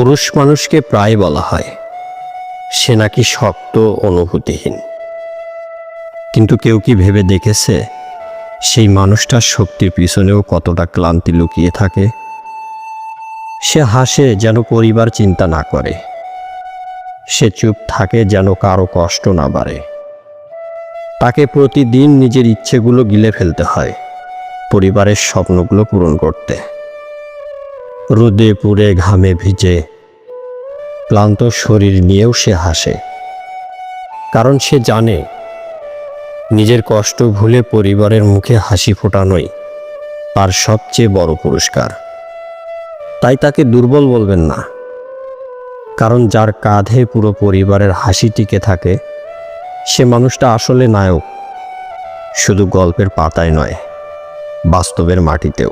পুরুষ মানুষকে প্রায় বলা হয়। সে নাকি শক্ত, অনুভূতিহীন। কিন্তু কেউ কি ভেবে দেখেছে, সেই মানুষটার শক্তির পিছনেও কতটা ক্লান্তি লুকিয়ে থাকে? সে হাসে যেন পরিবার চিন্তা না করে। সে চুপ থাকে যেন কারও কষ্ট না বাড়ে। তাকে প্রতিদিন নিজের ইচ্ছেগুলো গিলে ফেলতে হয়, পরিবারের স্বপ্নগুলো পূরণ করতে। রোদে পুড়ে ঘামে ভিজে। ক্লান্ত শরীর নিয়েও সে হাসে। কারণ সে জানে, নিজের কষ্ট ভুলে পরিবারের মুখে হাসি ফোটানোই তার সবচেয়ে বড় পুরস্কার। তাই তাকে দুর্বল বলবেন না। কারণ যার কাঁধে পুরো পরিবারের হাসি টিকে থাকে, সে মানুষটা আসলে নায়ক। শুধু গল্পের পাতায় নয়, বাস্তবের মাটিতেও।